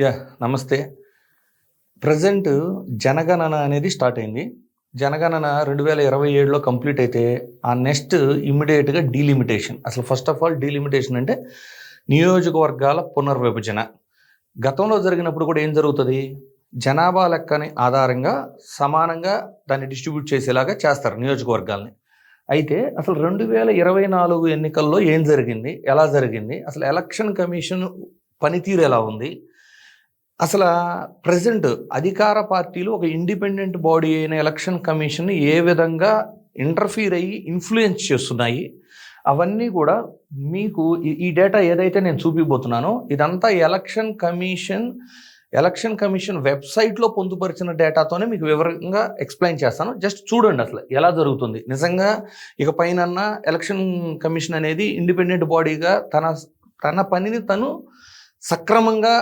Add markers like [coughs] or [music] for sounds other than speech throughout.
Yeah నమస్తే. Present జనగణన అనేది స్టార్ట్ అయింది. జనగణన రెండు వేల ఇరవై ఏడులో కంప్లీట్ అయితే ఆ నెక్స్ట్ ఇమ్మీడియట్గా డీలిమిటేషన్. అసలు ఫస్ట్ ఆఫ్ ఆల్ డీలిమిటేషన్ అంటే నియోజకవర్గాల పునర్విభజన. గతంలో జరిగినప్పుడు కూడా ఏం జరుగుతుంది? జనాభా లెక్కని ఆధారంగా సమానంగా దాన్ని డిస్ట్రిబ్యూట్ చేసేలాగా చేస్తారు నియోజకవర్గాల్ని. అయితే అసలు రెండు వేల ఇరవై నాలుగు ఎన్నికల్లో ఏం జరిగింది? ఎలా జరిగింది? అసలు ఎలక్షన్ కమిషన్ పనితీరు ఎలా ఉంది? అసలు ప్రజెంట్ అధికార పార్టీలు ఒక ఇండిపెండెంట్ బాడీ అయిన ఎలక్షన్ కమిషన్ ఏ విధంగా ఇంటర్ఫీర్ అయ్యి ఇన్ఫ్లుయెన్స్ చేస్తున్నాయి అవన్నీ కూడా మీకు ఈ- డేటా ఏదైతే నేను చూపిపోతున్నానో ఇదంతా ఎలక్షన్ కమిషన్ ఎలక్షన్ కమిషన్ వెబ్సైట్లో పొందుపరిచిన డేటాతోనే మీకు వివరంగా ఎక్స్ప్లెయిన్ చేస్తాను. జస్ట్ చూడండి అసలు ఎలా జరుగుతుంది. నిజంగా ఇక పైన ఎలక్షన్ కమిషన్ అనేది ఇండిపెండెంట్ బాడీగా తన తన పనిని తను సక్రమంగా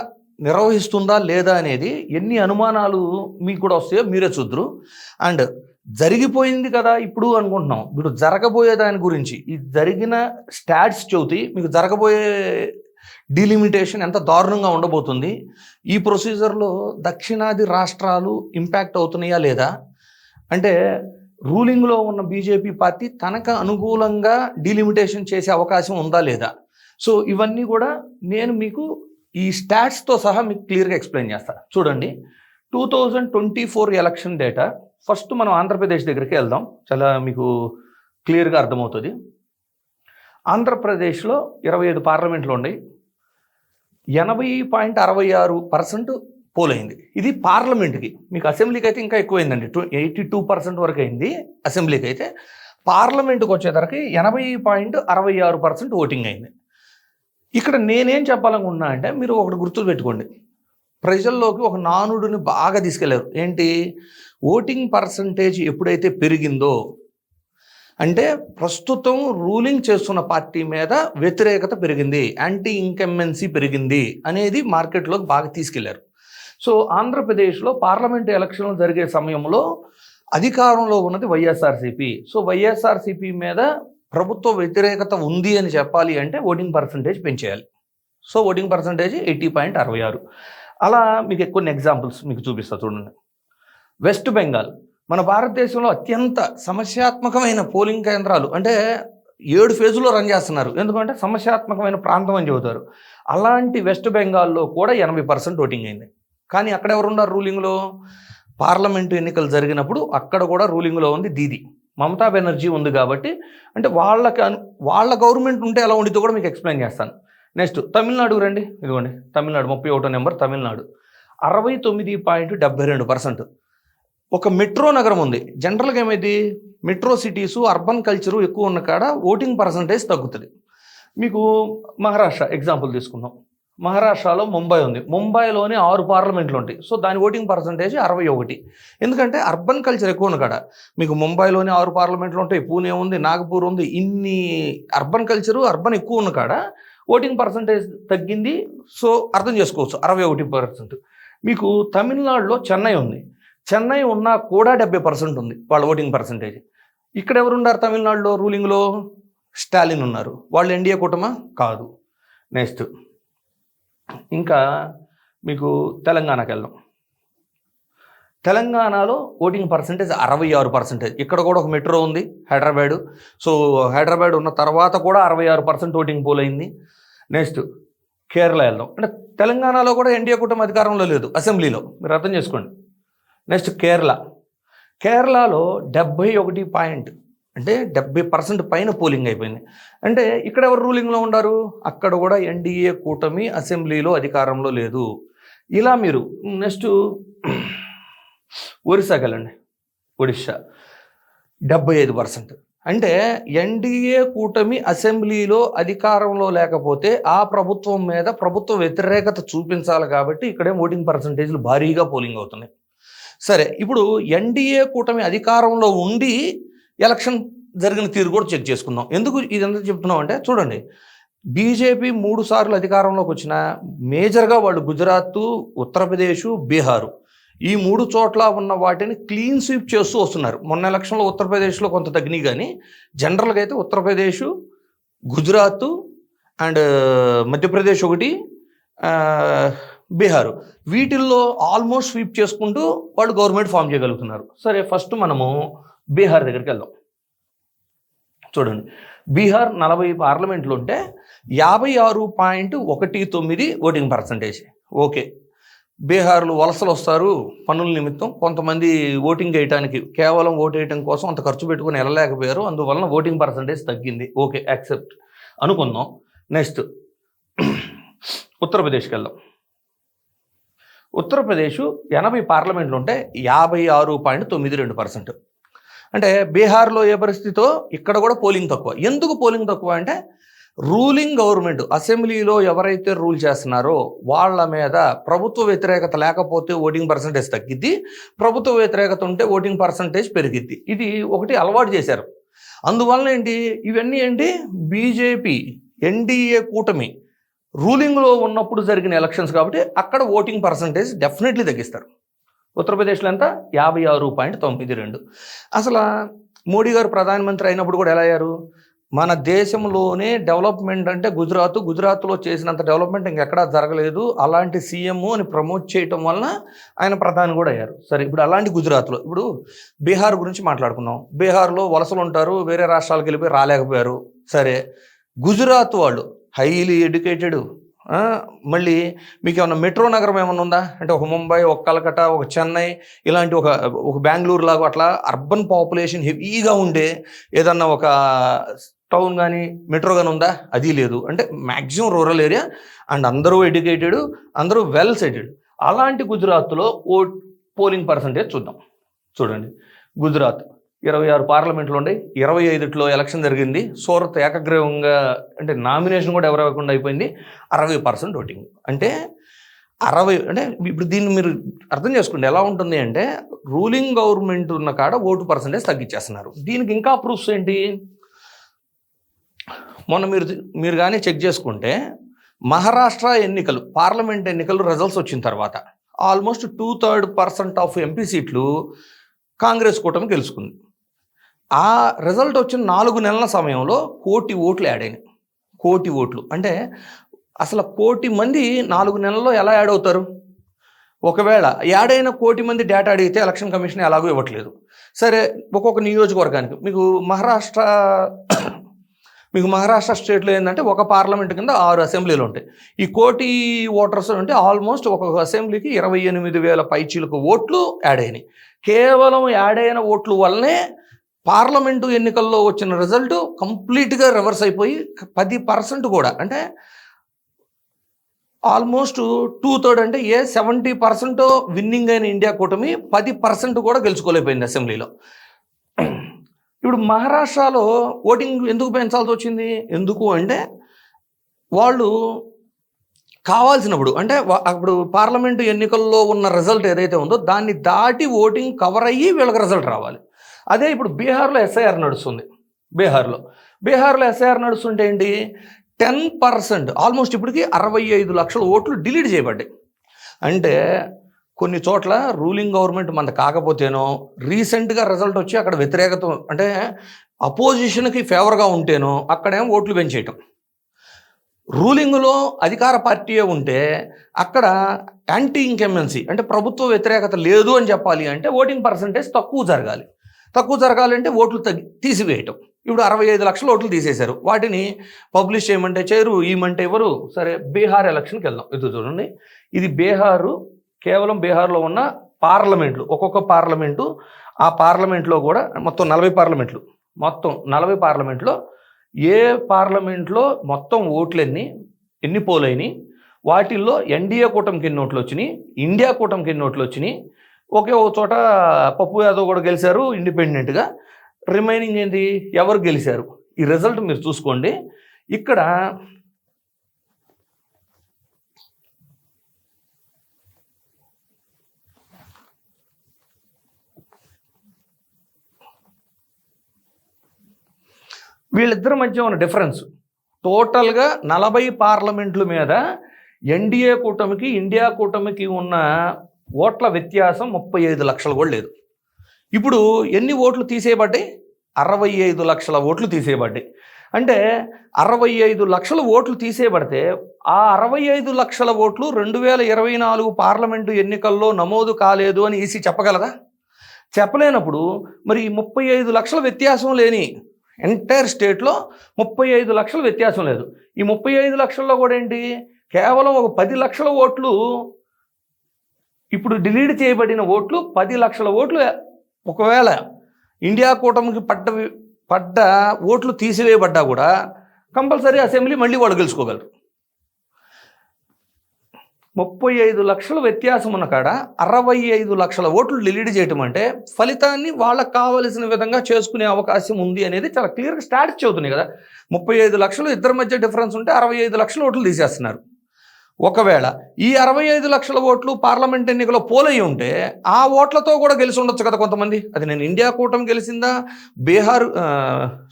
నిర్వహిస్తుందా లేదా అనేది ఎన్ని అనుమానాలు మీకు కూడా వస్తాయో మీరే చూద్దరు. అండ్ జరిగిపోయింది కదా ఇప్పుడు అనుకుంటున్నాం. ఇప్పుడు జరగబోయే దాని గురించి ఈ జరిగిన స్టాట్స్ చెబుతాయి మీకు జరగబోయే డిలిమిటేషన్ ఎంత దారుణంగా ఉండబోతుంది ఈ ప్రొసీజర్లో దక్షిణాది రాష్ట్రాలు ఇంపాక్ట్ అవుతున్నాయా లేదా? అంటే రూలింగ్లో ఉన్న బీజేపీ పార్టీ తనకు అనుకూలంగా డీలిమిటేషన్ చేసే అవకాశం ఉందా లేదా? సో ఇవన్నీ కూడా నేను మీకు ఈ స్టాట్స్తో సహా మీకు క్లియర్గా ఎక్స్ప్లెయిన్ చేస్తాను చూడండి two thousand twenty four election data first మనం ఆంధ్రప్రదేశ్ దగ్గరికి వెళ్దాం. చాలా మీకు క్లియర్గా అర్థమవుతుంది. ఆంధ్రప్రదేశ్లో ఇరవై ఐదు పార్లమెంట్లు ఉన్నాయి. ఎనభై పాయింట్ అరవై ఆరు పర్సెంట్ పోలైంది ఇది పార్లమెంట్కి. మీకు అసెంబ్లీకి అయితే ఇంకా ఎక్కువైందండి. టూ ఎయిటీ టూ పర్సెంట్ వరకు అయింది అసెంబ్లీకి అయితే పార్లమెంట్కి వచ్చేసరికి ఎనభై పాయింట్ అరవై ఆరు పర్సెంట్ ఓటింగ్ అయింది. ఇక్కడ నేనేం చెప్పాలనుకుంటున్నా అంటే మీరు ఒకటి గుర్తులు పెట్టుకోండి. ప్రజల్లోకి ఒక నానుడిని బాగా తీసుకెళ్ళారు. ఏంటి? ఓటింగ్ పర్సంటేజ్ ఎప్పుడైతే పెరిగిందో అంటే ప్రస్తుతం రూలింగ్ చేస్తున్న పార్టీ మీద వ్యతిరేకత పెరిగింది యాంటీ ఇన్కమ్మెన్సీ పెరిగింది అనేది మార్కెట్లోకి బాగా తీసుకెళ్ళారు. సో ఆంధ్రప్రదేశ్లో పార్లమెంట్ ఎలక్షన్లు జరిగే సమయంలో అధికారంలో ఉన్నది వైఎస్ఆర్సీపీ. సో వైఎస్ఆర్సీపీ మీద ప్రభుత్వ వ్యతిరేకత ఉంది అని చెప్పాలి అంటే voting percentage పెంచేయాలి. So voting percentage eighty point అరవై ఆరు. అలా మీకు కొన్ని ఎగ్జాంపుల్స్ మీకు చూపిస్తా చూడండి. వెస్ట్ బెంగాల్. మన భారతదేశంలో అత్యంత సమస్యాత్మకమైన పోలింగ్ కేంద్రాలు అంటే ఏడు ఫేజులో రన్ చేస్తున్నారు. ఎందుకంటే సమస్యాత్మకమైన ప్రాంతం అని చెబుతారు. అలాంటి వెస్ట్ బెంగాల్లో కూడా ఎనభై పర్సెంట్ ఓటింగ్ అయింది. కానీ అక్కడ ఎవరున్నారు రూలింగ్లో? పార్లమెంటు ఎన్నికలు జరిగినప్పుడు అక్కడ కూడా రూలింగ్లో ఉంది దీది. మమతా బెనర్జీ ఉంది కాబట్టి అంటే వాళ్ళకి వాళ్ళ గవర్నమెంట్ ఉంటే ఎలా ఉండితో కూడా మీకు ఎక్స్ప్లెయిన్ చేస్తాను. నెక్స్ట్ తమిళనాడు రండి. ఇదిగోండి తమిళనాడు ముప్పై ఒకటో నెంబర్ తమిళనాడు. అరవై తొమ్మిది పాయింట్ డెబ్బై రెండు పర్సెంట్. ఒక మెట్రో నగరం ఉంది. జనరల్గా ఏమైంది? మెట్రో సిటీస్ అర్బన్ కల్చరు ఎక్కువ ఉన్న కాడ ఓటింగ్ పర్సంటేజ్ తగ్గుతుంది. మీకు మహారాష్ట్ర ఎగ్జాంపుల్ తీసుకుందాం. మహారాష్ట్రలో ముంబై ఉంది. ముంబైలోనే ఆరు పార్లమెంట్లు ఉంటాయి సో దాని ఓటింగ్ పర్సంటేజ్ అరవై ఒకటి. ఎందుకంటే అర్బన్ కల్చర్ ఎక్కువ ఉన్న కాడ. మీకు ముంబైలోనే ఆరు పార్లమెంట్లు ఉంటాయి పూణే ఉంది నాగపూర్ ఉంది. ఇన్ని అర్బన్ కల్చరు అర్బన్ ఎక్కువ ఉన్న కాడ. ఓటింగ్ పర్సంటేజ్ తగ్గింది. సో అర్థం చేసుకోవచ్చు. అరవై ఒకటి పర్సెంట్. మీకు తమిళనాడులో చెన్నై ఉంది. చెన్నై ఉన్నా కూడా డెబ్బై పర్సెంట్ ఉంది వాళ్ళ ఓటింగ్ పర్సంటేజ్. ఇక్కడ ఎవరున్నారు తమిళనాడులో రూలింగ్లో? స్టాలిన్ ఉన్నారు. వాళ్ళు ఎన్డీఏ కూటమా? కాదు. నెక్స్ట్. ఇంకా మీకు తెలంగాణకి వెళ్దాం. తెలంగాణలో ఓటింగ్ పర్సంటేజ్ అరవై ఆరు పర్సెంటేజ్. ఇక్కడ కూడా ఒక మెట్రో ఉంది హైదరాబాదు. సో హైదరాబాద్ ఉన్న తర్వాత కూడా అరవై ఆరు పర్సెంట్ ఓటింగ్ పోల్ అయింది. నెక్స్ట్ కేరళ వెళ్దాం. అంటే తెలంగాణలో కూడా ఎన్డీఏ కూటమి అధికారంలో లేదు అసెంబ్లీలో. మీరు అర్థం చేసుకోండి. నెక్స్ట్ కేరళ. కేరళలో డెబ్బై ఒకటి పాయింట్ అంటే డెబ్బై పర్సెంట్ పైన పోలింగ్ అయిపోయింది. అంటే ఇక్కడ ఎవరు రూలింగ్లో ఉన్నారు అక్కడ కూడా ఎన్డీఏ కూటమి అసెంబ్లీలో అధికారంలో లేదు. ఇలా మీరు నెక్స్ట్ ఒరిస్సాకి వెళ్ళండి ఒడిశా డెబ్బై ఐదు పర్సెంట్. అంటే ఎన్డీఏ కూటమి అసెంబ్లీలో అధికారంలో లేకపోతే ఆ ప్రభుత్వం మీద ప్రభుత్వ వ్యతిరేకత చూపించాలి కాబట్టి ఇక్కడే ఓటింగ్ పర్సంటేజ్లు భారీగా పోలింగ్ అవుతున్నాయి. సరే ఇప్పుడు ఎన్డీఏ కూటమి అధికారంలో ఉండి ఎలక్షన్ జరిగిన తీరు కూడా చెక్ చేసుకుందాం. ఎందుకు ఇదంతా చెప్తున్నాం అంటే చూడండి బీజేపీ మూడు సార్లు అధికారంలోకి వచ్చిన మేజర్గా వాళ్ళు గుజరాత్ ఉత్తరప్రదేశ్ బీహారు ఈ మూడు చోట్ల ఉన్న వాటిని క్లీన్ స్వీప్ చేస్తూ వస్తున్నారు. మొన్న ఎలక్షన్లో ఉత్తరప్రదేశ్లో కొంత తగ్గినాయి కానీ జనరల్గా అయితే ఉత్తరప్రదేశ్ గుజరాత్ అండ్ మధ్యప్రదేశ్ ఒకటి బీహారు బీహార్ వీటిల్లో ఆల్మోస్ట్ స్వీప్ చేసుకుంటూ వాళ్ళు గవర్నమెంట్ ఫామ్ చేయగలుగుతున్నారు. సరే ఫస్ట్ మనము బీహార్ దగ్గరికి వెళ్దాం. చూడండి. బీహార్ నలభై పార్లమెంట్లు ఉంటే యాభై ఆరు పాయింట్ ఒకటి తొమ్మిది ఓటింగ్ పర్సంటేజ్. ఓకే. బీహార్లు వలసలు వస్తారు పనుల నిమిత్తం. కొంతమంది ఓటింగ్ వేయడానికి కేవలం ఓటు వేయటం కోసం అంత ఖర్చు పెట్టుకుని వెళ్ళలేకపోయారు. అందువలన ఓటింగ్ పర్సంటేజ్ తగ్గింది. ఓకే. యాక్సెప్ట్. అనుకుందాం. నెక్స్ట్. ఉత్తరప్రదేశ్కి వెళ్దాం. ఉత్తరప్రదేశ్ ఎనభై పార్లమెంట్లు ఉంటే యాభై ఆరు పాయింట్ తొమ్మిది రెండు పర్సెంట్. అంటే బీహార్లో ఏ పరిస్థితితో? ఇక్కడ కూడా పోలింగ్ తక్కువ. ఎందుకు పోలింగ్ తక్కువ అంటే రూలింగ్ గవర్నమెంట్ అసెంబ్లీలో ఎవరైతే రూల్ చేస్తున్నారో వాళ్ళ మీద ప్రభుత్వ వ్యతిరేకత లేకపోతే ఓటింగ్ పర్సంటేజ్ తగ్గిద్ది. ప్రభుత్వ వ్యతిరేకత ఉంటే ఓటింగ్ పర్సంటేజ్ పెరిగిద్ది. ఇది ఒకటి అలవాటు చేశారు. అందువలన ఏంటి? ఇవన్నీ ఏంటి? బీజేపీ ఎన్డీఏ కూటమి రూలింగ్లో ఉన్నప్పుడు జరిగిన ఎలక్షన్స్ కాబట్టి అక్కడ ఓటింగ్ పర్సంటేజ్ డెఫినెట్లీ తగ్గిస్తారు. ఉత్తరప్రదేశ్లో ఎంత యాభై ఆరు పాయింట్ తొమ్మిది రెండు. అసలు మోడీ గారు ప్రధానమంత్రి అయినప్పుడు కూడా ఎలా అయ్యారు? మన దేశంలోనే డెవలప్మెంట్ అంటే గుజరాత్ గుజరాత్లో చేసినంత డెవలప్మెంట్ ఇంకెక్కడా జరగలేదు. అలాంటి సీఎం అని ప్రమోట్ చేయటం వలన ఆయన ప్రధాని కూడా అయ్యారు. సరే ఇప్పుడు అలాంటి గుజరాత్లో ఇప్పుడు బీహార్ గురించి మాట్లాడుకున్నాం బీహార్లో వలసలు ఉంటారు వేరే రాష్ట్రాలకు వెళ్ళిపోయి రాలేకపోయారు. సరే గుజరాత్ వాళ్ళు హైలీ ఎడ్యుకేటెడ్. మళ్ళీ మీకు ఏమైనా మెట్రో నగరం ఏమైనా ఉందా? అంటే ఒక ముంబై ఒక కలకట్ట ఒక చెన్నై ఇలాంటి ఒక ఒక బెంగళూరు లాగా అట్లా అర్బన్ పాపులేషన్ హెవీగా ఉండే ఏదన్నా ఒక టౌన్ కానీ మెట్రో కానీ ఉందా? అది లేదు. అంటే మ్యాక్సిమం రూరల్ ఏరియా అండ్ అందరూ ఎడ్యుకేటెడ్ అందరూ వెల్ సెటిల్డ్. అలాంటి గుజరాత్లో ఓ పోలింగ్ పర్సంటేజ్ చూద్దాం. చూడండి. గుజరాత్. ఇరవై ఆరు పార్లమెంట్లు ఉండే ఇరవై ఐదుట్లో ఎలక్షన్ జరిగింది. సూరత్ ఏకగ్రీవంగా అంటే నామినేషన్ కూడా ఎవరు అయిపోయింది. అరవై పర్సెంట్ ఓటింగ్. అంటే అరవై అంటే ఇప్పుడు దీన్ని మీరు అర్థం చేసుకోండి. ఎలా ఉంటుంది అంటే రూలింగ్ గవర్నమెంట్ ఉన్న కాడ ఓటు పర్సంటేజ్ తగ్గించేస్తున్నారు. దీనికి ఇంకా ప్రూఫ్స్ ఏంటి? మొన్న మీరు మీరు కానీ చెక్ చేసుకుంటే మహారాష్ట్ర ఎన్నికలు పార్లమెంట్ ఎన్నికలు రిజల్ట్స్ వచ్చిన తర్వాత almost two third percent of MP సీట్లు కాంగ్రెస్ కూటమి గెలుచుకుంది. ఆ రిజల్ట్ వచ్చిన నాలుగు నెలల సమయంలో కోటి ఓట్లు యాడ్ అయినాయి. కోటి ఓట్లు. అంటే అసలు కోటి మంది నాలుగు నెలల్లో ఎలా యాడ్ అవుతారు? ఒకవేళ యాడ్ అయిన కోటి మంది డేటా అడిగితే ఎలక్షన్ కమిషన్ ఎలాగో ఇవ్వట్లేదు. సరే ఒక్కొక్క నియోజకవర్గానికి మీకు మహారాష్ట్ర [coughs] మీకు మహారాష్ట్ర స్టేట్లో ఏంటంటే ఒక పార్లమెంట్ కింద ఆరు అసెంబ్లీలు ఉంటాయి. ఈ కోటి ఓటర్స్ అంటే ఆల్మోస్ట్ ఒక్కొక్క అసెంబ్లీకి ఇరవై ఎనిమిది వేల పైచీలకు ఓట్లు యాడ్ అయినాయి. కేవలం యాడ్ అయిన ఓట్లు వల్లనే పార్లమెంటు ఎన్నికల్లో వచ్చిన రిజల్ట్ కంప్లీట్గా రివర్స్ అయిపోయి పది పర్సెంట్ కూడా. అంటే ఆల్మోస్ట్ టూ థర్డ్ అంటే ఏ సెవెంటీ పర్సెంట్ విన్నింగ్ అయిన ఇండియా కూటమి పది పర్సెంట్ కూడా గెలుచుకోలేకపోయింది అసెంబ్లీలో. ఇప్పుడు మహారాష్ట్రలో ఓటింగ్ ఎందుకు పెంచాల్సి వచ్చింది? ఎందుకు అంటే వాళ్ళు కావాల్సినప్పుడు అంటే అప్పుడు పార్లమెంటు ఎన్నికల్లో ఉన్న రిజల్ట్ ఏదైతే ఉందో దాన్ని దాటి ఓటింగ్ కవర్ అయ్యి వీళ్ళకి రిజల్ట్ రావాలి. అదే ఇప్పుడు బీహార్లో ఎస్ఐఆర్ నడుస్తుంది. బీహార్లో. బీహార్లో ఎస్ఐఆర్ నడుస్తుంటే ఏంటి? టెన్ పర్సెంట్ ఆల్మోస్ట్ ఇప్పటికి అరవై ఐదు లక్షల ఓట్లు డిలీట్ చేయబడ్డాయి. అంటే కొన్ని చోట్ల రూలింగ్ గవర్నమెంట్ మన కాకపోతేనో రీసెంట్గా రిజల్ట్ వచ్చి అక్కడ వ్యతిరేకత అంటే అపోజిషన్కి ఫేవర్గా ఉంటేనో అక్కడేమో ఓట్లు పెంచేయటం. రూలింగ్లో అధికార పార్టీయే ఉంటే అక్కడ యాంటీ ఇంకెమెన్సీ అంటే ప్రభుత్వ వ్యతిరేకత లేదు అని చెప్పాలి అంటే ఓటింగ్ పర్సంటేజ్ తక్కువ జరగాలి. తక్కువ జరగాలంటే ఓట్లు తగ్గి తీసివేయటం. ఇప్పుడు అరవై ఐదు లక్షల ఓట్లు తీసేశారు. వాటిని పబ్లిష్ చేయమంటే చేయరు ఈమంటే ఎవరు సరే బీహార్ ఎలక్షన్కి వెళ్దాం. ఇది చూడండి. ఇది బీహారు కేవలం బీహార్లో ఉన్న పార్లమెంట్లు. ఒక్కొక్క పార్లమెంటు ఆ పార్లమెంట్లో కూడా మొత్తం నలభై పార్లమెంట్లు. మొత్తం నలభై పార్లమెంట్లో ఏ పార్లమెంట్లో మొత్తం ఓట్లు ఎన్ని ఎన్ని పోలైనవి వాటిల్లో ఎన్డీఏ కూటమికి ఎన్ని ఓట్లు వచ్చినాయి ఇండియా కూటమికి ఎన్ని ఓట్లు వచ్చినాయి ఒకే ఒక చోట పప్పు యాదవ్ కూడా గెలిచారు ఇండిపెండెంట్గా. రిమైనింగ్ ఏంటి? ఎవరు గెలిచారు? ఈ రిజల్ట్ మీరు చూసుకోండి. ఇక్కడ వీళ్ళిద్దరి మధ్య ఉన్న డిఫరెన్స్. టోటల్గా నలభై పార్లమెంట్ల మీద ఎన్డీఏ కూటమికి ఇండియా కూటమికి ఉన్న ఓట్ల వ్యత్యాసం ముప్పై ఐదు లక్షలు కూడా లేదు. ఇప్పుడు ఎన్ని ఓట్లు తీసేయబడ్డాయి? అరవై ఐదు లక్షల ఓట్లు తీసేయబడ్డాయి. అంటే అరవై ఐదు లక్షల ఓట్లు తీసేయబడితే ఆ అరవై ఐదు లక్షల ఓట్లు రెండు వేల ఇరవై నాలుగు పార్లమెంటు ఎన్నికల్లో నమోదు కాలేదు అని ఈసీ చెప్పగలదా? చెప్పలేనప్పుడు మరి ఈ ముప్పై ఐదు లక్షల వ్యత్యాసం లేని ఎంటైర్ స్టేట్లో ముప్పై ఐదు లక్షల వ్యత్యాసం లేదు. ఈ ముప్పై ఐదు లక్షల్లో కూడా ఏంటి? కేవలం ఒక పది లక్షల ఓట్లు ఇప్పుడు డిలీట్ చేయబడిన ఓట్లు పది లక్షల ఓట్లు ఒకవేళ ఇండియా కూటమికి పడ్డ పడ్డ ఓట్లు తీసివేయబడ్డా కూడా కంపల్సరీ అసెంబ్లీ మళ్ళీ వాళ్ళు గెలుచుకోగలరు. ముప్పై ఐదు లక్షల వ్యత్యాసం ఉన్న కాడ అరవై ఐదు లక్షల ఓట్లు డిలీట్ చేయటం అంటే ఫలితాన్ని వాళ్ళకి కావలసిన విధంగా చేసుకునే అవకాశం ఉంది అనేది చాలా క్లియర్గా స్టార్ట్ చెబుతున్నాయి కదా. ముప్పై ఐదు లక్షలు ఇద్దరి మధ్య డిఫరెన్స్ ఉంటే అరవై ఐదు లక్షల ఓట్లు తీసేస్తున్నారు. ఒకవేళ ఈ అరవై ఐదు లక్షల ఓట్లు పార్లమెంట్ ఎన్నికలో పోలయ్యి ఉంటే ఆ ఓట్లతో కూడా గెలిచి ఉండొచ్చు కదా కొంతమంది. అది నేను ఇండియా కూటమి గెలిచిందా? బీహార్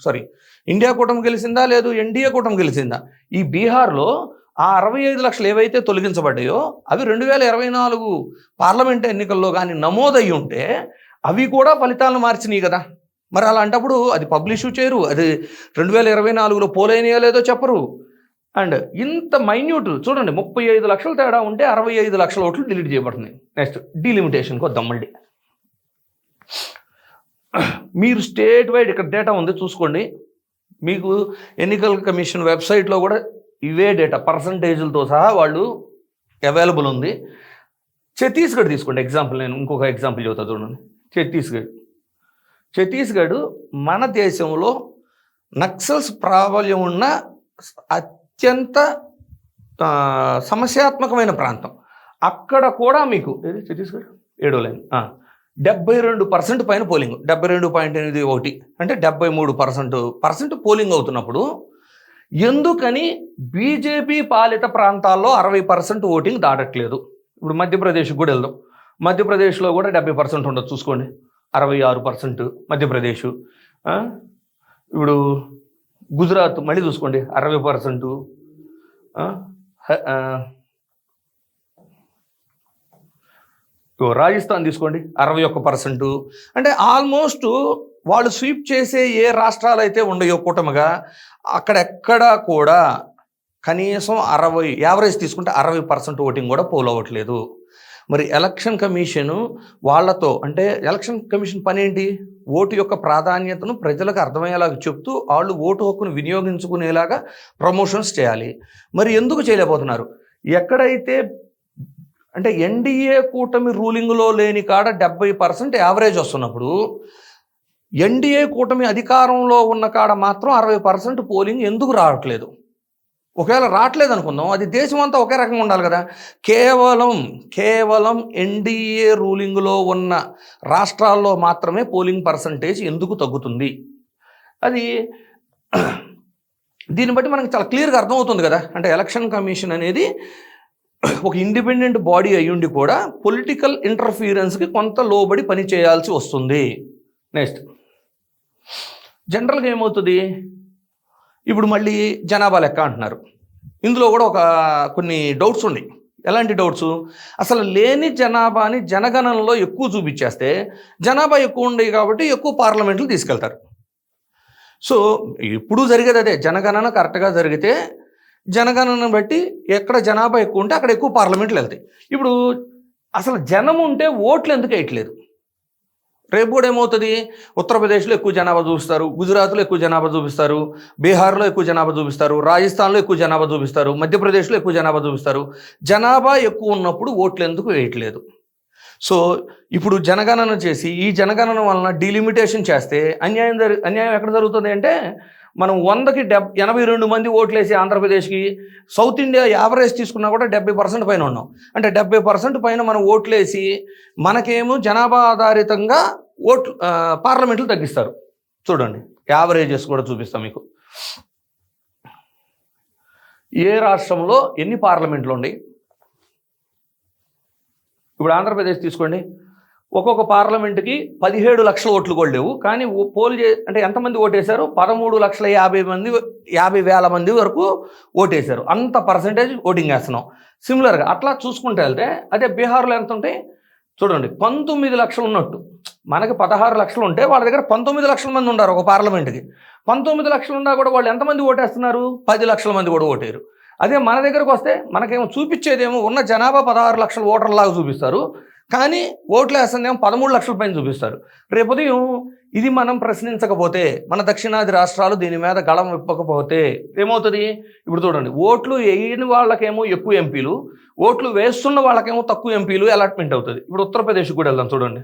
సారీ ఇండియా కూటమి గెలిచిందా? లేదు ఎన్డీఏ కూటమి గెలిచిందా? ఈ బీహార్లో ఆ అరవై ఐదు లక్షలు ఏవైతే తొలగించబడ్డాయో అవి రెండు వేల ఇరవై నాలుగు పార్లమెంట్ ఎన్నికల్లో కానీ నమోదయ్యి ఉంటే అవి కూడా ఫలితాలను మార్చినాయి కదా. మరి అలాంటప్పుడు అది పబ్లిష్ చేయరు. అది రెండు వేల ఇరవై నాలుగులో పోలైనయో లేదో చెప్పరు. అండ్ ఇంత మైన్యూట్ చూడండి ముప్పై ఐదు లక్షల తేడా ఉంటే అరవై ఐదు లక్షల ఓట్లు డిలీట్ చేయబడుతున్నాయి. నెక్స్ట్ డీలిమిటేషన్కి వద్దాం మీరు స్టేట్ వైడ్ ఇక్కడ డేటా ఉంది చూసుకోండి. మీకు ఎన్నికల కమిషన్ వెబ్సైట్లో కూడా ఇవే డేటా పర్సంటేజ్లతో సహా వాళ్ళు అవైలబుల్ ఉంది. ఛత్తీస్గఢ్ తీసుకోండి ఎగ్జాంపుల్ నేను ఇంకొక ఎగ్జాంపుల్ చెబుతా చూడండి. ఛత్తీస్గఢ్. ఛత్తీస్గఢ్ మన దేశంలో నక్సల్స్ ప్రాబల్యం ఉన్న అత్యంత సమస్యాత్మకమైన ప్రాంతం. అక్కడ కూడా మీకు ఏది? ఛత్తీస్గఢ్? ఏడో లైన్. డెబ్బై రెండు పర్సెంట్ పైన పోలింగ్. డెబ్బై రెండు పాయింట్ ఎనిమిది ఒకటి. అంటే డెబ్బై మూడు పర్సెంట్ పర్సెంట్ పోలింగ్ అవుతున్నప్పుడు ఎందుకని బీజేపీ పాలిత ప్రాంతాల్లో అరవై పర్సెంట్ ఓటింగ్ దాటట్లేదు? ఇప్పుడు మధ్యప్రదేశ్కి కూడా వెళ్దాం. మధ్యప్రదేశ్లో కూడా డెబ్బై పర్సెంట్ ఉండదు చూసుకోండి. అరవై ఆరు పర్సెంట్ మధ్యప్రదేశ్. ఇప్పుడు గుజరాత్ మళ్ళీ చూసుకోండి అరవై పర్సెంటు. రాజస్థాన్ తీసుకోండి అరవై ఒక్క పర్సెంటు. అంటే ఆల్మోస్ట్ వాళ్ళు స్వీప్ చేసే ఏ రాష్ట్రాలు అయితే ఉండయో కూటమిగా అక్కడెక్కడ కూడా కనీసం అరవై యావరేజ్ తీసుకుంటే అరవై పర్సెంట్ ఓటింగ్ కూడా పోల్ అవ్వట్లేదు. మరి ఎలక్షన్ కమిషను వాళ్ళతో అంటే ఎలక్షన్ కమిషన్ పని ఏంటి ఓటు యొక్క ప్రాధాన్యతను ప్రజలకు అర్థమయ్యేలాగా చెప్తూ వాళ్ళు ఓటు హక్కును వినియోగించుకునేలాగా ప్రమోషన్స్ చేయాలి. మరి ఎందుకు చేయలేకపోతున్నారు? ఎక్కడైతే అంటే ఎన్డీఏ కూటమి రూలింగ్లో లేని కాడ డెబ్బై పర్సెంట్ యావరేజ్ వస్తున్నప్పుడు ఎన్డీఏ కూటమి అధికారంలో ఉన్న కాడ మాత్రం అరవై పర్సెంట్ పోలింగ్ ఎందుకు రావట్లేదు? ఒకవేళ రావట్లేదు అనుకుందాం అది దేశం అంతా ఒకే రకంగా ఉండాలి కదా. కేవలం కేవలం ఎన్డీఏ రూలింగ్లో ఉన్న రాష్ట్రాల్లో మాత్రమే పోలింగ్ పర్సంటేజ్ ఎందుకు తగ్గుతుంది? అది [clears throat] దీన్ని బట్టి మనకు చాలా క్లియర్గా అర్థమవుతుంది కదా. అంటే ఎలక్షన్ కమిషన్ అనేది ఒక ఇండిపెండెంట్ బాడీ అయ్యుండి కూడా పొలిటికల్ ఇంటర్ఫీరెన్స్కి కొంత లోబడి పని చేయాల్సి వస్తుంది. నెక్స్ట్. జనరల్గా ఏమవుతుంది? ఇప్పుడు మళ్ళీ జనాభా లెక్క అంటున్నారు. ఇందులో కూడా ఒక కొన్ని డౌట్స్ ఉన్నాయి. ఎలాంటి డౌట్స్ అసలు లేని జనాభాని జనగణనలో ఎక్కువ చూపించేస్తే జనాభా ఎక్కువ ఉండేవి కాబట్టి ఎక్కువ పార్లమెంట్లు తీసుకెళ్తారు. సో ఇప్పుడు జరిగేది అదే. జనగణన కరెక్ట్గా జరిగితే జనగణన బట్టి ఎక్కడ జనాభా ఎక్కువ ఉంటే అక్కడ ఎక్కువ పార్లమెంట్లు వెళ్తాయి. ఇప్పుడు అసలు జనం ఉంటే ఓట్లు ఎందుకు వేయట్లేదు? రేపు కూడా ఏమవుతుంది? ఉత్తరప్రదేశ్లో ఎక్కువ జనాభా చూపిస్తారు గుజరాత్లో ఎక్కువ జనాభా చూపిస్తారు బీహార్లో ఎక్కువ జనాభా చూపిస్తారు రాజస్థాన్లో ఎక్కువ జనాభా చూపిస్తారు మధ్యప్రదేశ్లో ఎక్కువ జనాభా చూపిస్తారు. జనాభా ఎక్కువ ఉన్నప్పుడు ఓట్లు ఎందుకు వేయట్లేదు? సో ఇప్పుడు జనగణన చేసి ఈ జనగణన వలన డిలిమిటేషన్ చేస్తే అన్యాయం జరి అన్యాయం ఎక్కడ జరుగుతుంది అంటే మనం వందకి డెబ్ ఎనభై రెండు మంది ఓట్లేసి ఆంధ్రప్రదేశ్కి సౌత్ ఇండియా యావరేజ్ తీసుకున్నా కూడా డెబ్బై పర్సెంట్ పైన ఉన్నాం. అంటే డెబ్బై పర్సెంట్ పైన మనం ఓట్లేసి మనకేమో జనాభా ఆధారితంగా ఓట్లు పార్లమెంట్లు తగ్గిస్తారు. చూడండి యావరేజెస్ కూడా చూపిస్తాం మీకు. ఏ రాష్ట్రంలో ఎన్ని పార్లమెంట్లు ఉన్నాయి? ఇప్పుడు ఆంధ్రప్రదేశ్ తీసుకోండి. ఒక్కొక్క పార్లమెంట్కి పదిహేడు లక్షల ఓట్లు కూడా లేవు. కానీ ఓ- పోల్ చే అంటే ఎంతమంది ఓటేశారు? పదమూడు లక్షల యాభై మంది యాభై వేల మంది వరకు ఓటేశారు. అంత పర్సంటేజ్ ఓటింగ్ వేస్తున్నాం సిమిలర్గా అట్లా చూసుకుంటే వెళ్తే అదే బీహార్లో ఎంత ఉంటాయి? చూడండి పంతొమ్మిది లక్షలు ఉన్నట్టు. మనకి పదహారు లక్షలు ఉంటే వాళ్ళ దగ్గర పంతొమ్మిది లక్షల మంది ఉన్నారు ఒక పార్లమెంట్కి. పంతొమ్మిది లక్షలు ఉన్నా కూడా వాళ్ళు ఎంతమంది ఓటేస్తున్నారు? పది లక్షల మంది కూడా ఓటేరు అదే మన దగ్గరకు వస్తే మనకేమో చూపించేదేమో ఉన్న జనాభా పదహారు లక్షల ఓటర్లాగా చూపిస్తారు. కానీ ఓట్లు వేస్తుందేమో పదమూడు లక్షల పైన చూపిస్తారు. రేపు ఉదయం ఇది మనం ప్రశ్నించకపోతే మన దక్షిణాది రాష్ట్రాలు దీని మీద గళం విప్పకపోతే ఏమవుతుంది? ఇప్పుడు చూడండి ఓట్లు వేయని వాళ్ళకేమో ఎక్కువ ఎంపీలు ఓట్లు వేస్తున్న వాళ్ళకేమో తక్కువ ఎంపీలు అలాట్మెంట్ అవుతుంది. ఇప్పుడు ఉత్తరప్రదేశ్ కూడా వెళ్దాం చూడండి.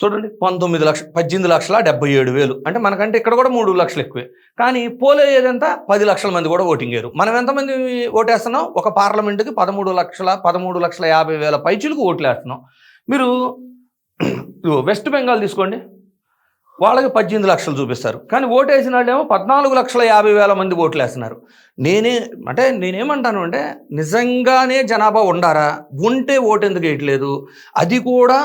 చూడండి పంతొమ్మిది లక్ష పద్దెనిమిది లక్షల డెబ్బై ఏడు వేలు. అంటే మనకంటే ఇక్కడ కూడా మూడు లక్షలు ఎక్కువే. కానీ పోలేదంతా పది లక్షల మంది కూడా ఓటింగ్ అయ్యారు. మనం ఎంతమంది ఓటేస్తున్నాం? ఒక పార్లమెంటుకి పదమూడు లక్షల పదమూడు లక్షల యాభై వేల పైచులకు ఓట్లు వేస్తున్నాం మీరు వెస్ట్ బెంగాల్ తీసుకోండి. వాళ్ళకి పద్దెనిమిది లక్షలు చూపిస్తారు. కానీ ఓటు వేసిన పద్నాలుగు లక్షల యాభై వేల మంది ఓట్లు వేస్తున్నారు నేనే అంటే నేనేమంటాను అంటే నిజంగానే జనాభా ఉండారా? ఉంటే ఓటు ఎందుకు వేయట్లేదు? అది కూడా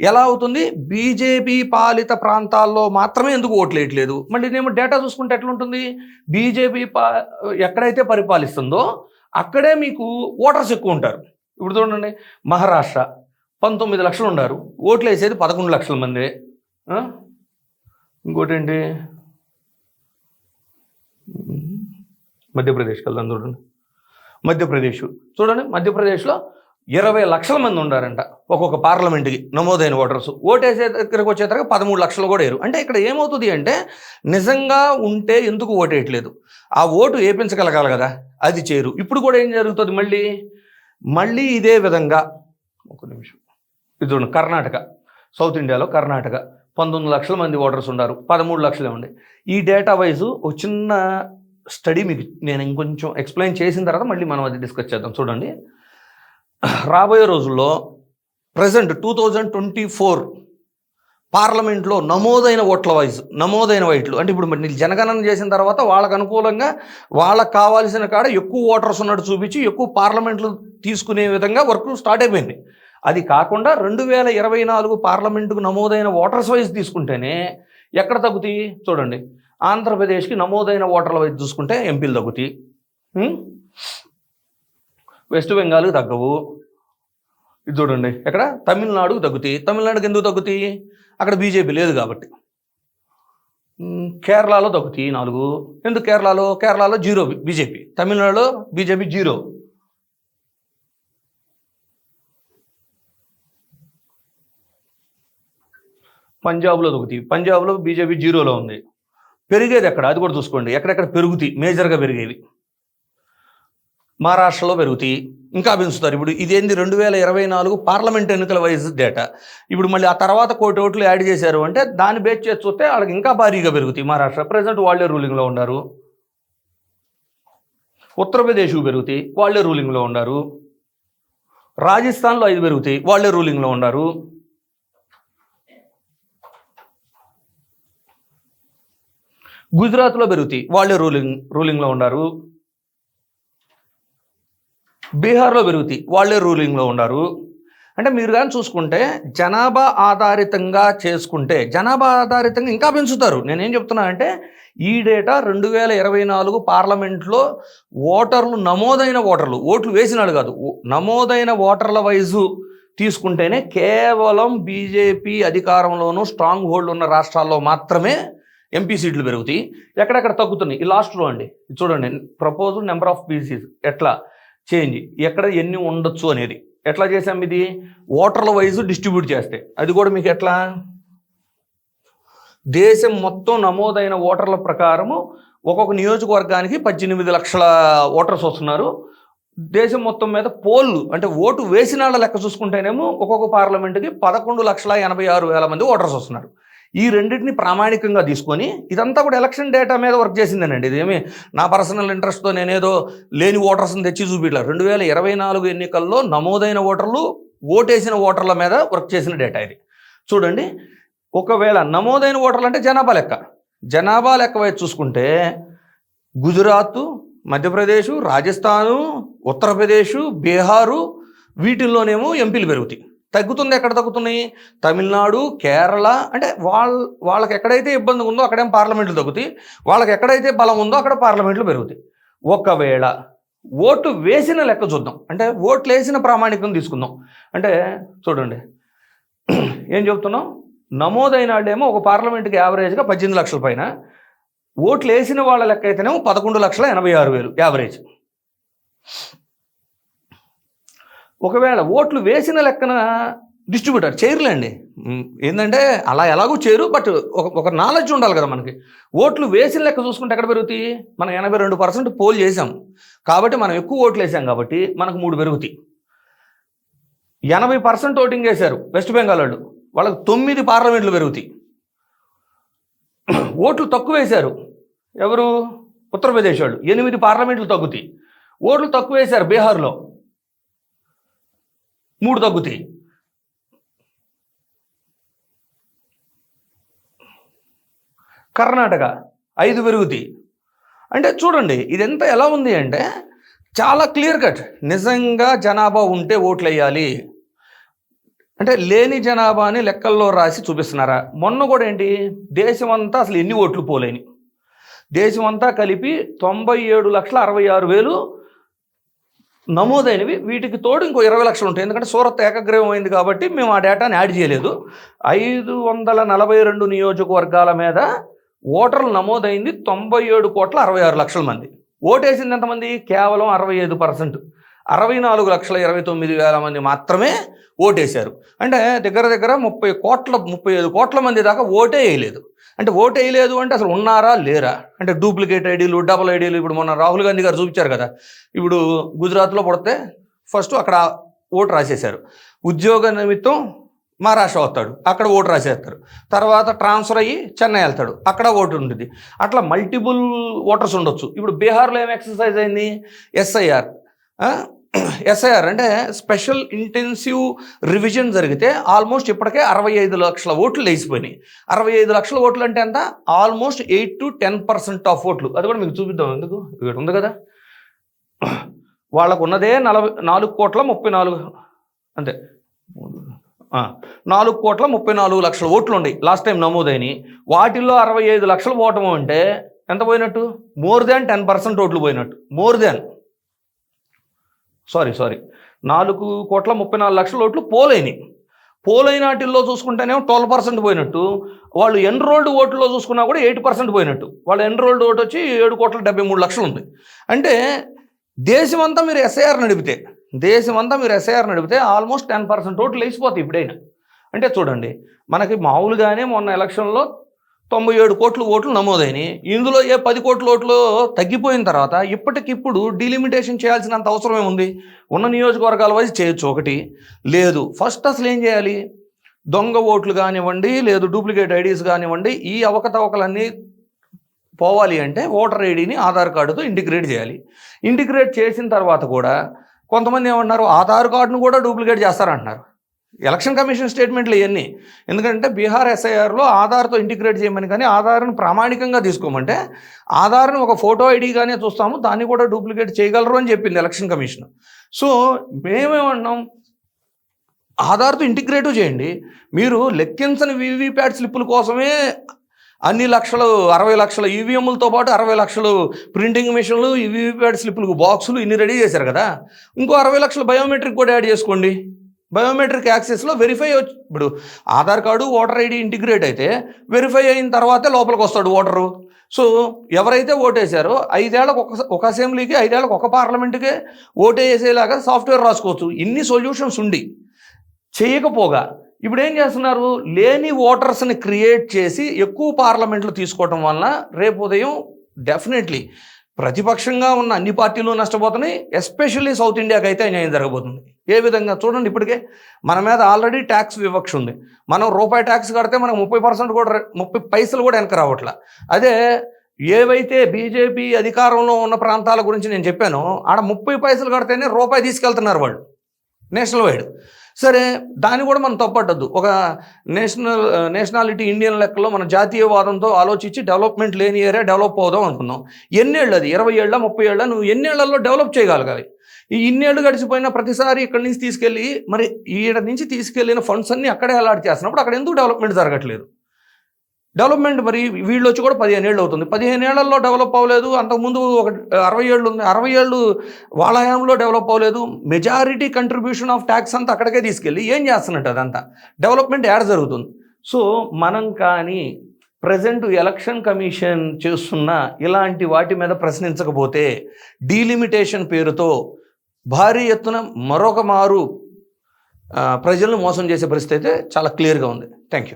ఎలా అవుతుంది? బీజేపీ పాలిత ప్రాంతాల్లో మాత్రమే ఎందుకు ఓట్లు వేయట్లేదు మళ్ళీ నేను డేటా చూసుకుంటే ఎట్లుంటుంది? బీజేపీ పా ఎక్కడైతే పరిపాలిస్తుందో అక్కడే మీకు ఓటర్స్ ఎక్కువ ఉంటారు ఇప్పుడు చూడండి మహారాష్ట్ర పంతొమ్మిది లక్షలు ఉన్నారు. ఓట్లు వేసేది పదకొండు లక్షల మంది. ఆ? ఇంకోటి ఏంటి మధ్యప్రదేశ్కి వెళ్దాం చూడండి. మధ్యప్రదేశ్. చూడండి మధ్యప్రదేశ్లో ఇరవై లక్షల మంది ఉన్నారంట ఒక్కొక్క పార్లమెంట్కి నమోదైన ఓటర్స్. ఓటేసే దగ్గరకు వచ్చేసరికి పదమూడు లక్షలు కూడా వేరు అంటే ఇక్కడ ఏమవుతుంది అంటే నిజంగా ఉంటే ఎందుకు ఓటేయట్లేదు? ఆ ఓటు వేపించగలగాలి కదా అది చేరు. ఇప్పుడు కూడా ఏం జరుగుతుంది మళ్ళీ? మళ్ళీ ఇదే విధంగా ఒక నిమిషం. ఇది కర్ణాటక. సౌత్ ఇండియాలో కర్ణాటక. పంతొమ్మిది లక్షల మంది ఓటర్స్ ఉన్నారు పదమూడు లక్షలే ఉండే. ఈ డేటా వైజ్ ఒక చిన్న స్టడీ మీకు నేను ఇంకొంచెం ఎక్స్ప్లెయిన్ చేసిన తర్వాత మళ్ళీ మనం అది డిస్కస్ చేద్దాం. చూడండి. రాబోయే రోజుల్లో present two thousand twenty four పార్లమెంట్లో నమోదైన ఓట్ల వైజ్ నమోదైన వైట్లు. అంటే ఇప్పుడు మరి జనగణన చేసిన తర్వాత వాళ్ళకు అనుకూలంగా వాళ్ళకి కావాల్సిన కాడ ఎక్కువ ఓటర్స్ ఉన్నట్టు చూపించి ఎక్కువ పార్లమెంట్లు తీసుకునే విధంగా వర్క్ స్టార్ట్ అయిపోయింది. అది కాకుండా రెండు వేల ఇరవై నాలుగు పార్లమెంటుకు నమోదైన ఓటర్స్ వైజ్ తీసుకుంటేనే ఎక్కడ తగ్గుతాయి? చూడండి. ఆంధ్రప్రదేశ్కి నమోదైన ఓటర్ల వైజ్ చూసుకుంటే ఎంపీలు తగ్గుతాయి. వెస్ట్ బెంగాల్కి తగ్గవు. ఇది చూడండి. ఎక్కడ? తమిళనాడుకు తగ్గుతాయి తమిళనాడుకి ఎందుకు తగ్గుతాయి అక్కడ బీజేపీ లేదు కాబట్టి. కేరళలో తగ్గుతాయి నాలుగు. ఎందుకు కేరళలో? కేరళలో జీరో బీజేపీ. తమిళనాడులో బీజేపీ జీరో. పంజాబ్లో తగ్గుతాయి పంజాబ్లో బీజేపీ జీరోలో ఉంది. పెరిగేది ఎక్కడ? అది కూడా చూసుకోండి. ఎక్కడెక్కడ పెరుగుతాయి మేజర్గా పెరిగేవి. మహారాష్ట్రలో పెరుగుతాయి ఇంకా పెంచుతారు ఇప్పుడు ఇదేంది? రెండు వేల ఇరవై నాలుగు పార్లమెంట్ ఎన్నికల వైజ్ డేటా. ఇప్పుడు మళ్ళీ ఆ తర్వాత కోటి ఓట్లు యాడ్ చేశారు అంటే దాన్ని బేస్ చేసి చూస్తే వాళ్ళకి ఇంకా భారీగా పెరుగుతాయి. మహారాష్ట్ర ప్రజెంట్ వాళ్ళే రూలింగ్లో ఉన్నారు. ఉత్తరప్రదేశ్ పెరుగుతాయి. వాళ్ళే రూలింగ్లో ఉన్నారు. రాజస్థాన్లో ఐదు పెరుగుతాయి. వాళ్ళే రూలింగ్లో ఉన్నారు. గుజరాత్లో పెరుగుతాయి. వాళ్ళే రూలింగ్ రూలింగ్లో ఉన్నారు. బీహార్లో పెరుగుతాయి. వాళ్ళే రూలింగ్లో ఉన్నారు. అంటే మీరు కానీ చూసుకుంటే జనాభా ఆధారితంగా చేసుకుంటే జనాభా ఆధారితంగా ఇంకా పెంచుతారు. నేనేం చెప్తున్నా అంటే ఈ డేటా రెండు వేల ఇరవై నాలుగు పార్లమెంట్లో ఓటర్లు నమోదైన ఓటర్లు ఓట్లు వేసినాడు కాదు. ఓ- నమోదైన ఓటర్ల వైజు తీసుకుంటేనే కేవలం బీజేపీ అధికారంలోనూ స్ట్రాంగ్ హోల్డ్ ఉన్న రాష్ట్రాల్లో మాత్రమే ఎంపీ సీట్లు పెరుగుతాయి. ఎక్కడెక్కడ తగ్గుతున్నాయి? ఈ లాస్ట్లో అండి. చూడండి. ప్రపోజల్ నెంబర్ ఆఫ్ పీసీస్ ఎట్లా? చేంజ్ ఎక్కడ ఎన్ని ఉండొచ్చు అనేది. ఎట్లా చేసాం ఇది? ఓటర్ల వైజ్ డిస్ట్రిబ్యూట్ చేస్తే. అది కూడా మీకు ఎట్లా? దేశం మొత్తం నమోదైన ఓటర్ల ప్రకారము ఒక్కొక్క నియోజకవర్గానికి పద్దెనిమిది లక్షల ఓటర్స్ వస్తున్నారు. దేశం మొత్తం మీద పోల్లు అంటే ఓటు వేసిన వాళ్ళ లెక్క చూసుకుంటేనేమో ఒక్కొక్క పార్లమెంటుకి పదకొండు లక్షల ఎనభై ఆరు వేల మంది ఓటర్స్ వస్తున్నారు. ఈ రెండింటిని ప్రామాణికంగా తీసుకొని ఇదంతా కూడా ఎలక్షన్ డేటా మీద వర్క్ చేసిందేనండి. ఇదేమి నా పర్సనల్ ఇంట్రెస్ట్తో నేనేదో లేని ఓటర్స్ని తెచ్చి చూపించలేదు రెండు వేల ఇరవై నాలుగు ఎన్నికల్లో నమోదైన ఓటర్లు ఓటేసిన ఓటర్ల మీద వర్క్ చేసిన డేటా ఇది. చూడండి ఒకవేళ నమోదైన ఓటర్లు అంటే జనాభా లెక్క. జనాభా లెక్క వైపు చూసుకుంటే గుజరాత్ మధ్యప్రదేశ్ రాజస్థాను ఉత్తరప్రదేశ్ బీహారు వీటిల్లోనేమో ఎంపీలు పెరుగుతాయి. తగ్గుతుంది ఎక్కడ తగ్గుతున్నాయి? తమిళనాడు కేరళ అంటే వాళ్ళ వాళ్ళకి ఎక్కడైతే ఇబ్బంది ఉందో అక్కడేం పార్లమెంట్లు తగ్గుతాయి వాళ్ళకి ఎక్కడైతే బలం ఉందో అక్కడ పార్లమెంట్లు పెరుగుతాయి. ఒకవేళ ఓటు వేసిన లెక్క చూద్దాం. అంటే ఓట్లు వేసిన ప్రామాణికం తీసుకుందాం. అంటే చూడండి ఏం చెప్తున్నాం? నమోదైన వాళ్ళేమో ఒక పార్లమెంట్కి యావరేజ్గా పద్దెనిమిది లక్షల పైన ఓట్లు వేసిన వాళ్ళ లెక్క అయితేనేమో పదకొండు లక్షల ఎనభై ఆరు వేలు యావరేజ్. ఒకవేళ ఓట్లు వేసిన లెక్కన డిస్ట్రిబ్యూటర్ చేయరులేండి ఏంటంటే అలా ఎలాగో చేయరు బట్ ఒక ఒక నాలెడ్జ్ ఉండాలి కదా మనకి. ఓట్లు వేసిన లెక్క చూసుకుంటే ఎక్కడ పెరుగుతాయి? మనం ఎనభై రెండు పర్సెంట్ పోల్ చేసాం కాబట్టి మనం ఎక్కువ ఓట్లు వేసాం కాబట్టి మనకు మూడు పెరుగుతాయి. ఎనభై పర్సెంట్ ఓటింగ్ వేశారు వెస్ట్ బెంగాల్ వాళ్ళు. వాళ్ళకి తొమ్మిది పార్లమెంట్లు పెరుగుతాయి. ఓట్లు తక్కువ వేశారు. ఎవరు? ఉత్తరప్రదేశ్ వాళ్ళు. ఎనిమిది పార్లమెంట్లు తగ్గుతాయి. ఓట్లు తక్కువ వేశారు బీహార్లో. మూడు తగ్గుతాయి. కర్ణాటక ఐదు పెరుగుతాయి. అంటే చూడండి ఇదంతా ఎలా ఉంది అంటే చాలా క్లియర్ కట్. నిజంగా జనాభా ఉంటే ఓట్లు వేయాలి అంటే లేని జనాభాని లెక్కల్లో రాసి చూపిస్తున్నారా? మొన్న కూడా ఏంటి? దేశమంతా అసలు ఎన్ని ఓట్లు పోలేని. దేశమంతా కలిపి తొంభై ఏడు లక్షల అరవై ఆరు వేలు నమోదైనవి. వీటికి తోడు ఇంకో ఇరవై లక్షలు ఉంటాయి. ఎందుకంటే సూరత్ ఏకగ్రీవం అయింది కాబట్టి మేము ఆ డేటాని యాడ్ చేయలేదు. ఐదు వందల నలభై రెండు నియోజకవర్గాల మీద ఓటర్లు నమోదైంది తొంభై ఏడు కోట్ల అరవై ఆరు లక్షల మంది. ఓటేసింది ఎంతమంది? కేవలం అరవై ఐదు పర్సెంట్. అరవై నాలుగు లక్షల ఇరవై తొమ్మిది వేల మంది మాత్రమే ఓటేశారు. అంటే దగ్గర దగ్గర ముప్పై కోట్ల ముప్పై ఐదు కోట్ల మంది దాకా ఓటే వేయలేదు. అంటే ఓటు వేయలేదు అంటే అసలు ఉన్నారా లేరా? అంటే డూప్లికేట్ ఐడీలు డబుల్ ఐడీలు ఇప్పుడు మొన్న రాహుల్ గాంధీ గారు చూపించారు కదా. ఇప్పుడు గుజరాత్లో పడితే ఫస్ట్ అక్కడ ఓటు రాసేశారు. ఉద్యోగ నిమిత్తం మహారాష్ట్ర వస్తాడు అక్కడ ఓటు రాసేస్తారు. తర్వాత ట్రాన్స్ఫర్ అయ్యి చెన్నై వెళ్తాడు అక్కడ ఓటు ఉంటుంది. అట్లా మల్టిపుల్ ఓటర్స్ ఉండొచ్చు. ఇప్పుడు బీహార్లో ఏం ఎక్సర్సైజ్ అయింది? ఎస్ఐఆర్. ఎస్ఐఆర్ అంటే స్పెషల్ ఇంటెన్సివ్ రివిజన్ జరిగితే ఆల్మోస్ట్ ఇప్పటికే అరవై ఐదు లక్షల ఓట్లు లేచిపోయినాయి. అరవై ఐదు లక్షల ఓట్లు అంటే ఎంత? Almost eight to ten percent of ఓట్లు. అది కూడా మీకు చూపిద్దాం ఎందుకు? ఇక్కడ ఉంది కదా. వాళ్ళకు ఉన్నదే నలభై నాలుగు కోట్ల ముప్పై నాలుగు అంతే. నాలుగు కోట్ల ముప్పై నాలుగు లక్షల ఓట్లు ఉన్నాయి. లాస్ట్ టైం నమోదైనవి వాటిల్లో అరవై ఐదు లక్షలు ఓటము అంటే ఎంత పోయినట్టు? మోర్ దాన్ టెన్ పర్సెంట్ ఓట్లు పోయినట్టు. More than sorry sorry. నాలుగు కోట్ల ముప్పై నాలుగు లక్షల ఓట్లు పోలైనవి పోలైన వాటిల్లో చూసుకుంటేనేమో ట్వెల్వ్ పర్సెంట్ పోయినట్టు వాళ్ళు ఎన్రోల్డ్ ఓట్లో చూసుకున్నా కూడా ఎయిట్ పర్సెంట్ పోయినట్టు. వాళ్ళు ఎన్రోల్డ్ ఓటు వచ్చి ఏడు కోట్ల డెబ్బై మూడు లక్షలు ఉంది. అంటే దేశమంతా మీరు ఎస్ఐఆర్ నడిపితే దేశమంతా మీరు ఎస్ఐఆర్ నడిపితే ఆల్మోస్ట్ టెన్ పర్సెంట్ ఓట్లు లేచిపోతాయి ఇప్పుడైనా. అంటే చూడండి మనకి మామూలుగానే మొన్న ఎలక్షన్లో తొంభై ఏడు కోట్ల ఓట్లు నమోదైనవి ఇందులో ఏ పది కోట్ల ఓట్లు తగ్గిపోయిన తర్వాత ఇప్పటికిప్పుడు డిలిమిటేషన్ చేయాల్సినంత అవసరమే ఉంది ఉన్న నియోజకవర్గాల వైజ్ చేయొచ్చు ఒకటి. లేదు ఫస్ట్ అసలు ఏం చేయాలి? దొంగ ఓట్లు కానివ్వండి లేదు డూప్లికేట్ ఐడీస్ కానివ్వండి ఈ అవకతవకలన్నీ పోవాలి అంటే ఓటర్ ఐడిని ఆధార్ కార్డుతో ఇంటిగ్రేట్ చేయాలి. ఇంటిగ్రేట్ చేసిన తర్వాత కూడా కొంతమంది ఏమంటున్నారు ఆధార్ కార్డును కూడా డూప్లికేట్ చేస్తారంటున్నారు. ఎలక్షన్ కమిషన్ స్టేట్మెంట్లు ఇవన్నీ. ఎందుకంటే బీహార్ ఎస్ఐఆర్లో ఆధార్తో ఇంటిగ్రేట్ చేయమని కానీ ఆధార్ను ప్రామాణికంగా తీసుకోమంటే ఆధార్ను ఒక ఫోటో ఐడిగానే చూస్తాము దాన్ని కూడా డూప్లికేట్ చేయగలరు అని చెప్పింది ఎలక్షన్ కమిషన్. సో మేమేమన్నాం ఆధార్తో ఇంటిగ్రేట్ చేయండి. మీరు లెక్కించని వీవీప్యాట్ స్లిప్పుల కోసమే అన్ని లక్షలు అరవై లక్షల ఈవీఎంలతో పాటు అరవై లక్షలు ప్రింటింగ్ మిషన్లు ఈ వీవీప్యాట్ స్లిప్పులకు బాక్సులు ఇన్ని రెడీ చేశారు కదా. ఇంకో అరవై లక్షల బయోమెట్రిక్ కూడా యాడ్ చేసుకోండి. బయోమెట్రిక్ యాక్సెస్లో వెరిఫై ఇప్పుడు Aadhaar card voter ID integrate అయితే వెరిఫై అయిన తర్వాతే లోపలికి వస్తాడు ఓటరు సో ఎవరైతే ఓటేశారో ఐదేళ్ళకు ఒక ఒక అసెంబ్లీకి ఐదేళ్ళకు ఒక పార్లమెంట్కే ఓటేసేలాగా సాఫ్ట్వేర్ రాసుకోవచ్చు. ఇన్ని సొల్యూషన్స్ ఉండి. చేయకపోగా ఇప్పుడు ఏం చేస్తున్నారు? లేని ఓటర్స్ని క్రియేట్ చేసి ఎక్కువ పార్లమెంట్లు తీసుకోవటం వలన రేపు ఉదయం డెఫినెట్లీ ప్రతిపక్షంగా ఉన్న అన్ని పార్టీలు నష్టపోతున్నాయి ఎస్పెషల్లీ సౌత్ ఇండియాకి అయితే అన్యాయం జరగబోతుంది. ఏ విధంగా? చూడండి ఇప్పటికే మన మీద ఆల్రెడీ ట్యాక్స్ వివక్ష ఉంది. మనం రూపాయి ట్యాక్స్ కడితే మనకు ముప్పై పర్సెంట్ కూడా ముప్పై పైసలు కూడా వెనక రావట్లా. అదే ఏవైతే బీజేపీ అధికారంలో ఉన్న ప్రాంతాల గురించి నేను చెప్పానో ఆడ ముప్పై పైసలు కడితేనే రూపాయి తీసుకెళ్తున్నారు వాళ్ళు. National wide. సరే దాన్ని కూడా మనం తప్పట్టద్దు. ఒక నేషనల్ నేషనాలిటీ ఇండియన్ లెక్కలో మన జాతీయవాదంతో ఆలోచించి డెవలప్మెంట్ లేని ఏరియా డెవలప్ అవుదాం అనుకున్నాం ఎన్నేళ్ళు అది ఇరవై ఏళ్ళ ముప్పై ఏళ్ళ? నువ్వు ఎన్నేళ్ళలో డెవలప్ చేయగలగాలి. ఈ ఇన్నేళ్ళు గడిచిపోయిన ప్రతిసారి ఇక్కడి నుంచి తీసుకెళ్ళి మరి ఈడ నుంచి తీసుకెళ్ళిన ఫండ్స్ అన్ని అక్కడే అలాట్ చేస్తున్నప్పుడు అక్కడ ఎందుకు డెవలప్మెంట్ జరగట్లేదు? డెవలప్మెంట్ మరి వీళ్ళు వచ్చి కూడా పదిహేను ఏళ్ళు అవుతుంది. పదిహేను ఏళ్ళలో డెవలప్ అవ్వలేదు. అంతకుముందు ఒక అరవై ఏళ్ళు ఉంది. అరవై ఏళ్ళు వాళాయంలో డెవలప్ అవ్వలేదు. మెజారిటీ కంట్రిబ్యూషన్ ఆఫ్ ట్యాక్స్ అంతా అక్కడికే తీసుకెళ్ళి ఏం చేస్తున్నట్టు అదంతా? డెవలప్మెంట్ యాడ్ జరుగుతుంది. సో మనం కానీ ప్రజెంట్ ఎలక్షన్ కమిషన్ చేస్తున్న ఇలాంటి వాటి మీద ప్రశ్నించకపోతే డీలిమిటేషన్ పేరుతో భారీ ఎత్తున మరొక మారు ప్రజలను మోసం చేసే పరిస్థితి అయితే చాలా క్లియర్గా ఉంది. Thank you.